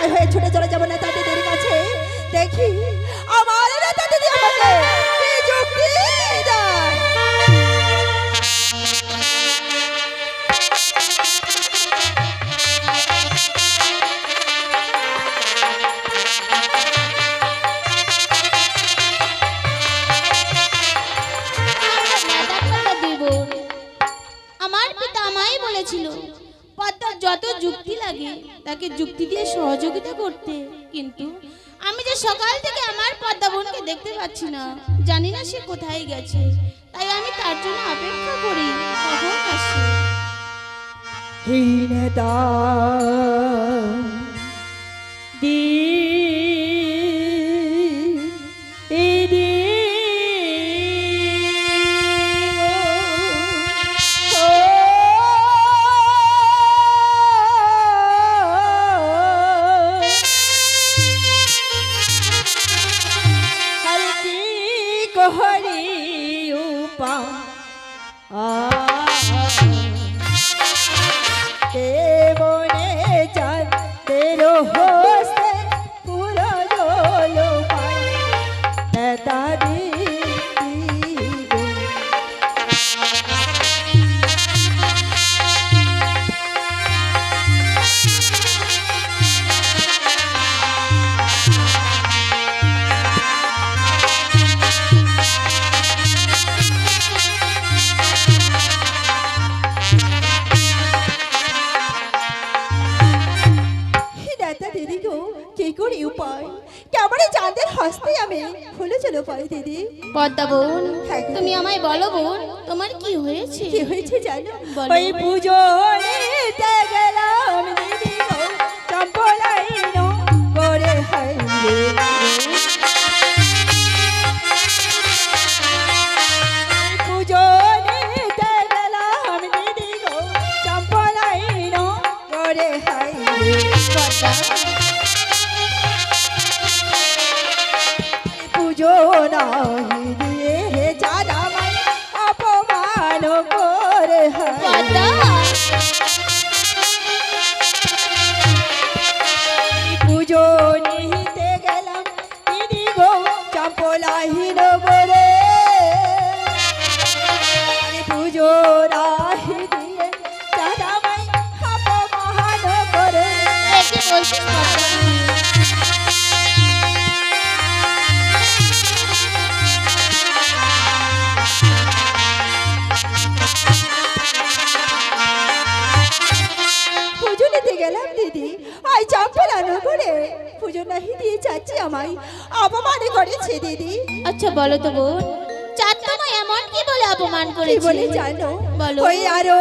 বিদায় হয়ে ছুটে চলে যাব নেতা দিদির কাছে। দেখি আমার নেতা দিদি আমাকে hile dar değil. चलो भाई पूजो। আমায় অপমান করেছে দিদি। আচ্ছা বলো তো বোন। চাঁদ তোমায় এমন কি বলে অপমান করেছে বলে জানো? বলো। ওই আরও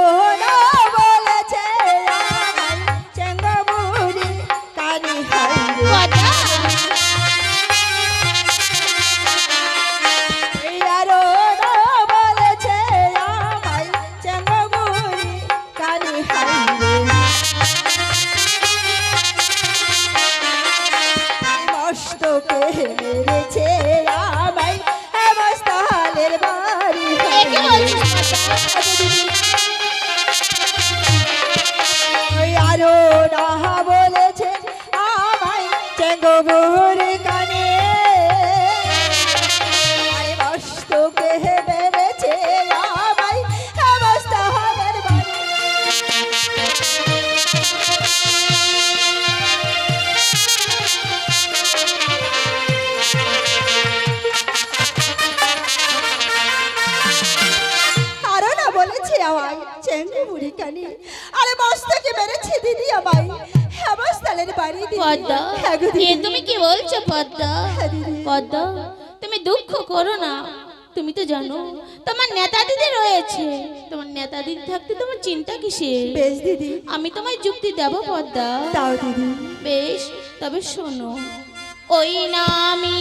মেরেছে আমায় চেঙ্গু বুড়ি কানি আরে বাস থেকে মেরেছে দিদি আমায়। হ্যাঁ বাস তালের পদ্মা হ্যাঁ এ তুমি কি বলছো পদ্মা? হ্যাঁ পদ্মা তুমি দুঃখ করো না। তুমি তো জানো তোমার নেতা দিদি রয়েছে। তোমার নেতা দিদি থাকতে তোমার চিন্তা কিসে বেশ দিদি। আমি তোমায় যুক্তি দেব পদ্মা। তাও দিদি। বেশ তবে শোনো। ওই নামি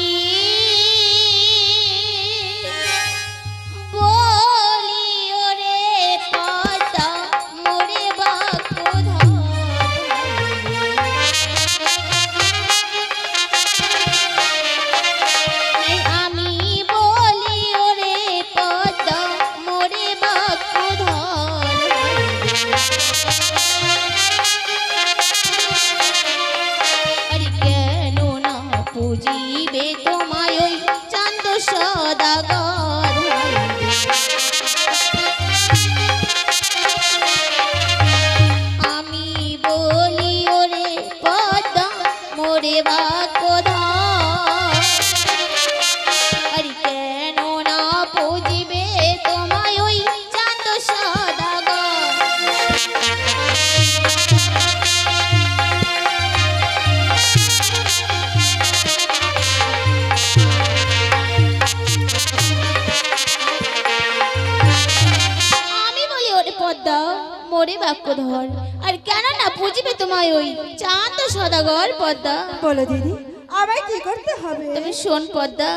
মোরে বাক্য ধর আর কেন না বুঝবে তোমায় ওই চাঁদ সদাগর পদ্মা। বলো দিদি আমায় কি করতে হবে? তুমি শোন পদ্মা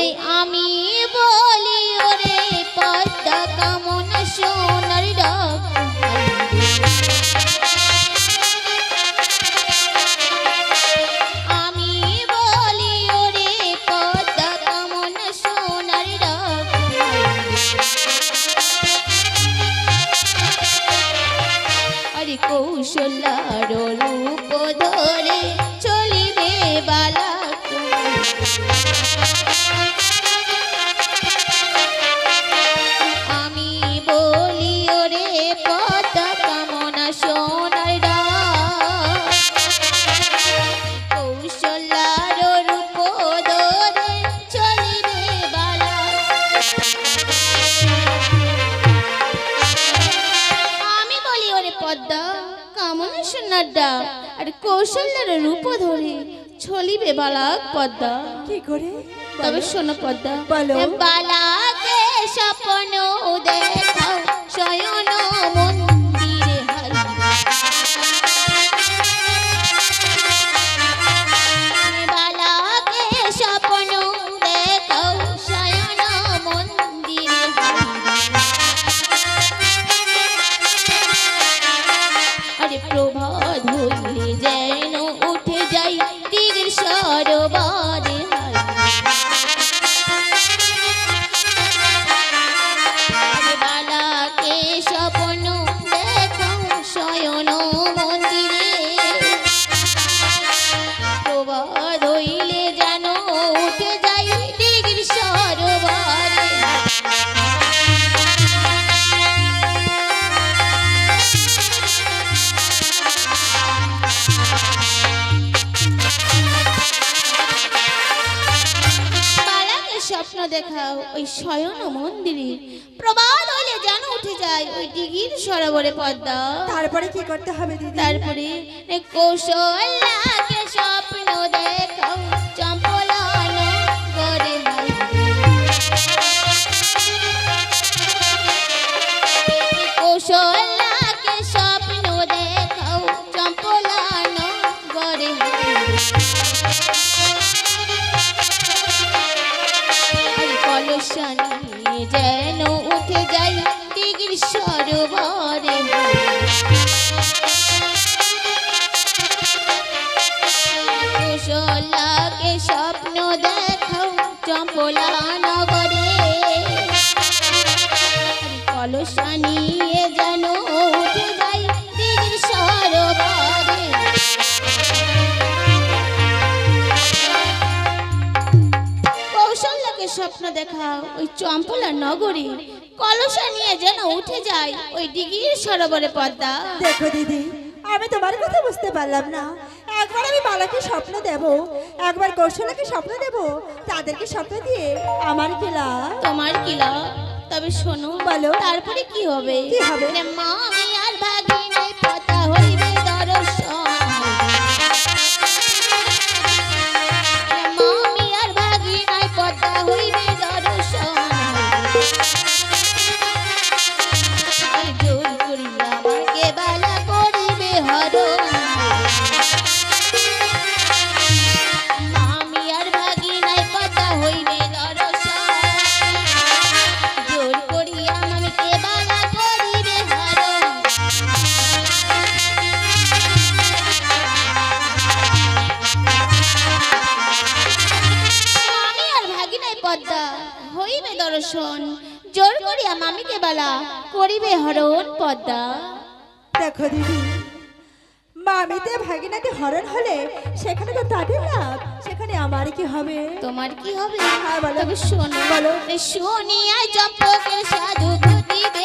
এই আমি বলি ওরে পদ্মা কামন সোনার ডাক। রূপ ধরে চলিবে বালাক আর কৌশলের রূপ ধরে ছলিবে বালাক পদ্মা। কি করে? তবে শোনো পদ্মা বলো। বালাকে স্বপ্ন দেখাও দেখাও ওই শয়ন মন্দিরে। প্রবাদ হইলে যেন উঠে যায় ওই দিঘির সরোবরে পদ্মা। তারপরে কি করতে হবে দিদি? তারপরে কৌশল স্বপ্ন দেখাও। দেখা ওই চম্পলা নগরী। কলসা নিয়ে যেন উঠে যায় ওই দিঘির সরোবরে পদ্মা। দেখো দিদি আমি তোমার কথা বুঝতে পারলাম না। একবার আমি বালাকে স্বপ্ন দেব একবার কৌশলাকে স্বপ্ন দেব তাদেরকে স্বপ্ন দিয়ে আমার কি লাভ? তোমার কি লাভ? তবে শোনো বলো। তারপরে কি হবে? কি হবে? মা দর্শন। জোর করিয়া মামিকে বালা করিবে হরণ পদ্মা। দেখো দিদি মামিতে ভাগিনাতে হরণ হলে সেখানে তো তাদের লাভ সেখানে আমার কি হবে? তোমার কি হবে? হ্যাঁ, বলো। তবে শোনো বলো। শুনিয়া জপকে সাধু ঘটিবে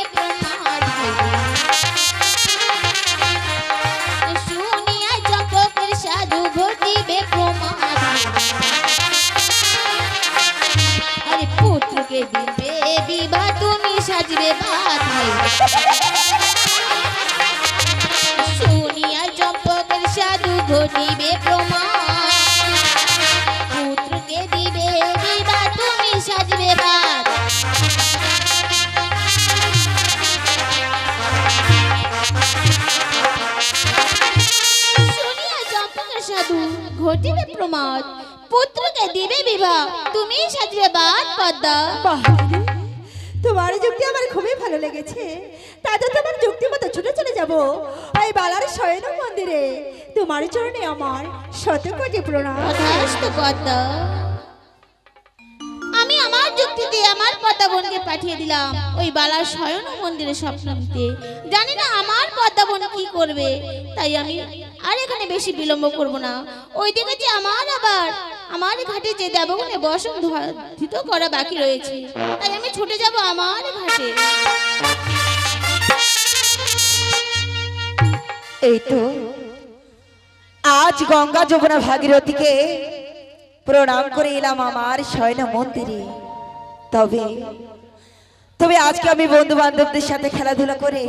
পুত্রকে দিবে বিবাহ তুমি সাজবে বাধাই দিবে বিবাহ? তুমি সাজবে বাদ পদ্মা। তোমার যুক্তি আমার খুবই ভালো লেগেছে। তাতে তোমার যুক্তি মতো ছুটে চলে যাব। ওই বালার শয়ন মন্দিরে। তোমার চরণে আমার শত কোটি প্রণাম। পদ্মা। আমি আমার যুক্তি দিয়ে আমার পদ্মা বোনকে পাঠিয়ে দিলাম ওই বালার শয়ন মন্দিরে স্বপ্ন দিতে জানি না আমার পদ্মা বোন কি করবে তাই আমি আর এখানে বেশি বিলম্ব করব না। ওই দিকে যে আমার আবার আমার ঘাটে যে দেবগুণে বসন ধৃত করা বাকি রয়েছে, তাই আমি ছুটে যাব আমার ঘাটে। এই তো, আজ গঙ্গা যমুনা ভাগীরথীকে প্রণাম করে এলাম আমার শয়ন মন্দিরে। তবে তবে আজকে আমি বন্ধু বান্ধবদের সাথে খেলাধুলা করে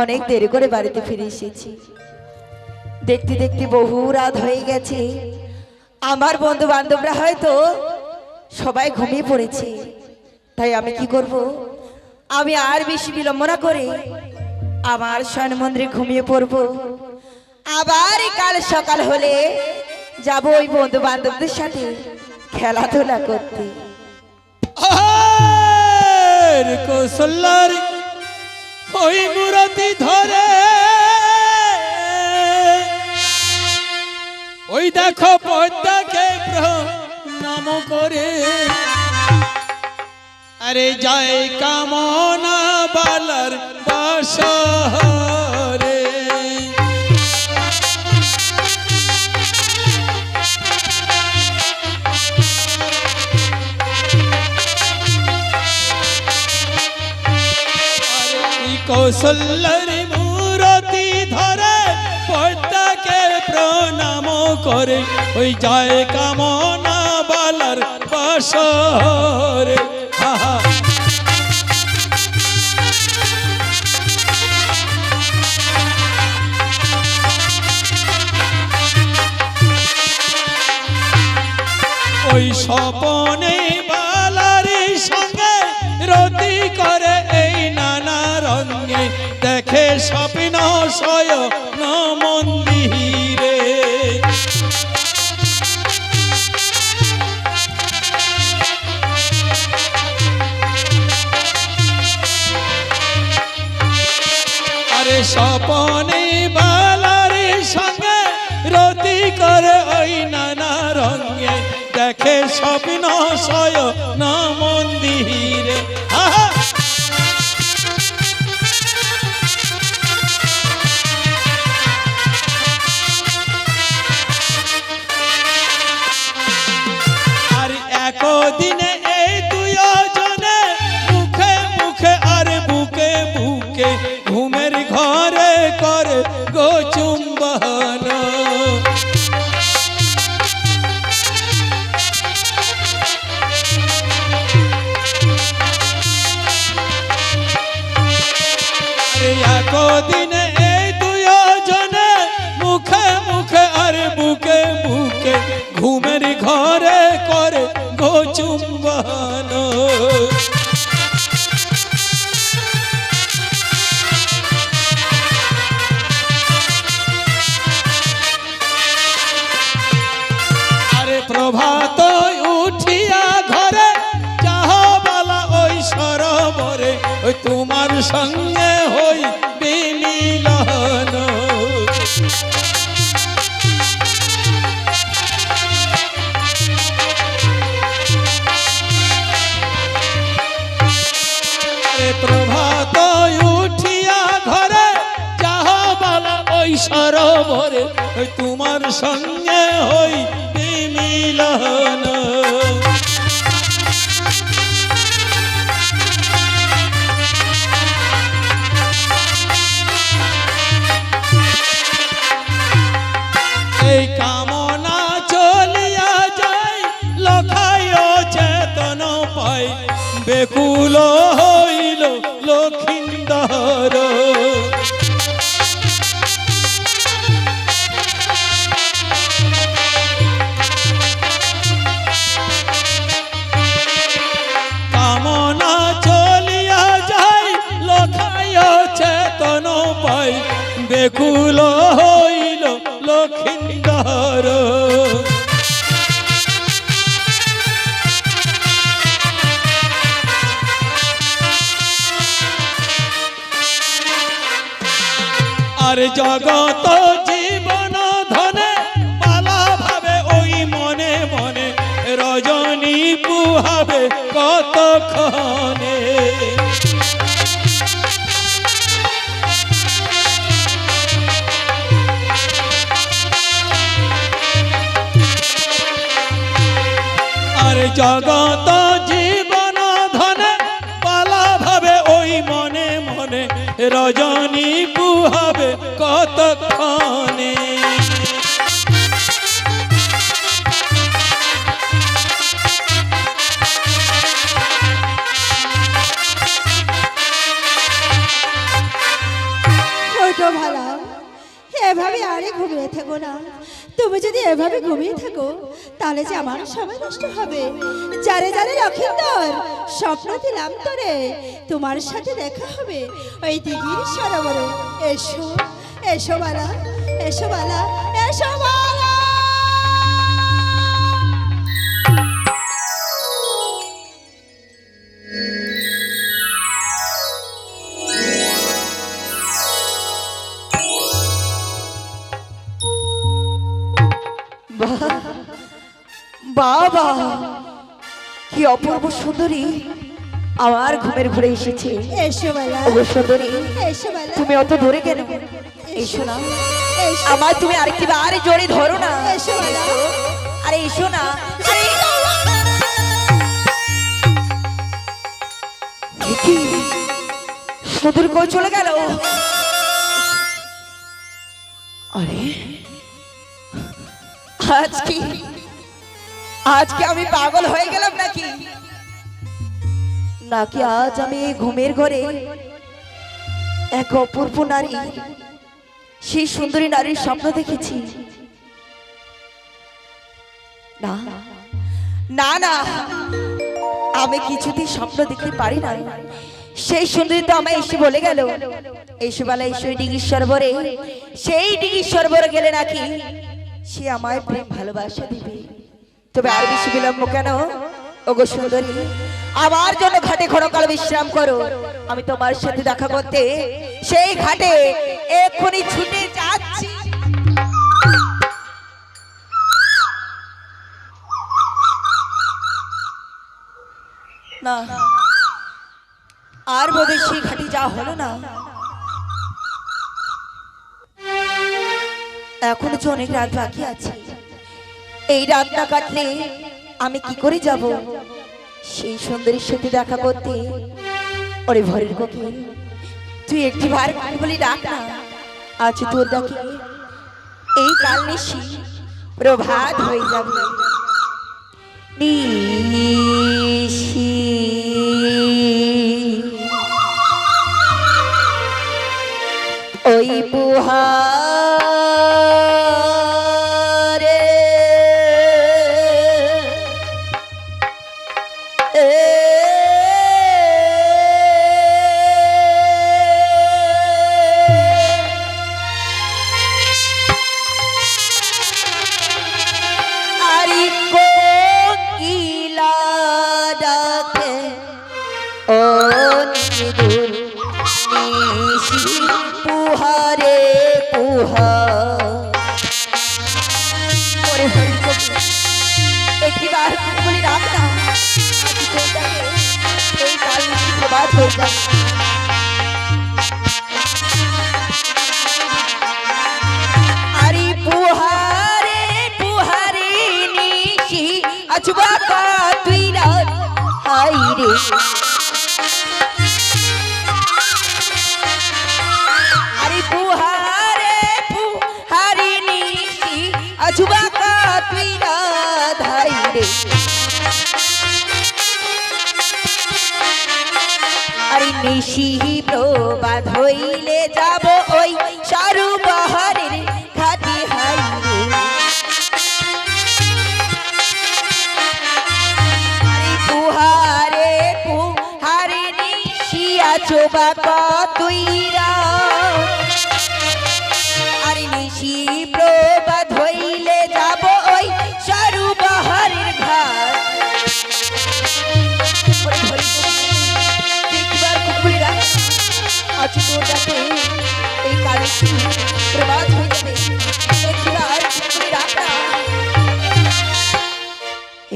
অনেক দেরি করে বাড়িতে ফিরে এসেছি। দেখতে দেখতে বহু রাত হয়ে গেছে। আমার বন্ধু বান্ধবরা হয়তো সবাই ঘুমিয়ে পড়েছে। তাই আমি কি করব? আমি আর বেশি বিলম্বনা করে আমার শয়ন মন্দিরে ঘুমিয়ে পড়ব। আবার কাল সকাল হলে যাব ওই বন্ধু বান্ধবদের সাথে খেলাধুলা করতে। কৌশল্যার ওই মূরতি ধরে ওই দেখো পদ্মাকে নাম করে। আরে যায় কামনা বালার বাসরে। এই করে, ওই যায় কামনা বালার বাসরে। আহা। ওই স্বপনে বালারি সঙ্গে রতি করে, এই নানা রঙে দেখে স্বপ্ন সয় মন্দিরে স্বপনে বালারি সঙ্গে রতি করে ওই নানা রঙে দেখে স্বপ্ন সয় না মন্দিরে আহা! আর প্রভাত উঠিয়া ঘরে, যাহ বালা ওই সরোবরে, ওই তোমার সঙ্গে হই বিমিলন। আরে প্রভাত উঠিয়া ঘরে, যাহ বালা ওই সরোবরে, ওই তোমার সঙ্গে হই এই কামনা চলিয়া যায় লখায় চেতন পাই বেকুল হইল বেকুল হইল লক্ষিন্দর। আর জগত জীবন ধনে পালা ভাবে, ওই মনে মনে রজনী পুহাবে কতক্ষণে? জগত জীবন ধনে পালা ভাবে, ওই মনে মনে রজনী পুহাবে কতক্ষণে। এভাবে আরে ঘুমিয়ে থাকো না। তুমি যদি এভাবে ঘুমিয়ে থাকো, তাহলে যে আমার সময় নষ্ট হবে। যারে যারে লক্ষিন্দর স্বপ্ন দিলাম তোরে। তোমার সাথে দেখা হবে। ওই দিঘির সরোবরে। এসো এসো বালা এসো বালা এসো বালা বাবা কি অপূর্ব সুন্দরী আমার ঘুমের ঘুরে এসেছে। সুন্দরী এসো তুমি অত দূরে কেন? এসো না। আমার তুমি আরেকটি বার জোরে ধরো না। এসো আরে এসো না। সুদূর কই চলে গেল? আরে আজ কি আজকে আমি পাগল হয়ে গেলাম নাকি? নাকি আজ আমি ঘুমের ঘরে এক অপূর্ব নারী, সেই সুন্দরী নারীর স্বপ্ন দেখেছি? না না না, আমি কিছুতেই স্বপ্ন দেখতে পারি না। সেই সুন্দরী তো আমায় এসে বলে গেল এসে বেলা এসে ডিগির সরবরে, সেই ডিগির সরবরে গেলে নাকি সে আমায় প্রেম ভালোবাসা দিবে। তবে আর বেশি বিলম্ব কেন? ওগো সুন্দরী, আমার জন্য ঘাটে ক্ষণকাল বিশ্রাম করো। আমি তোমার সাথে দেখা করতে সেই ঘাটে এক্ষুনি ছুটে যাচ্ছি। না, আর বোধ সেই ঘাটি যা হলো না। এখনও তো অনেক রাত বাকি আছে, এই রাত না কাটলে আমি কি করে যাব? সেই সুন্দরীর সাথে দেখা করতে, ওরে ভরের কোকিল, তুই একটি বার বলি ডাক না, আজ তোর ডাকে এই কাল নিশি প্রভাত হয়ে যাবে। নিশি। ওই পুহারে রাত হয়ে যায় আরে পুহারে পুহারে নিশি আজবা তুই রাত হাই রে। চোবা কতুইরা আরে নিশি প্রবাদ হইলে যাব ওই সারু ঘাট।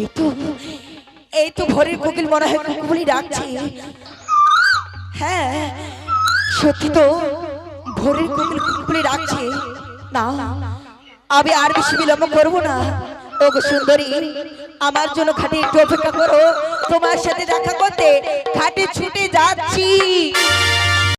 এই তো এই তো ভোরের কোকিল মনে হয় কুকুলি ডাকছে। হ্যাঁ সত্যি তো ভোরের কোকিল কুকুলি রাখছে না, আমি আর বেশি বিলম্ব করব না। ও সুন্দরী, আমার জন্য খাটে একটু অপেক্ষা করো। তোমার সাথে দেখা করতে খাটে ছুটে যাচ্ছি।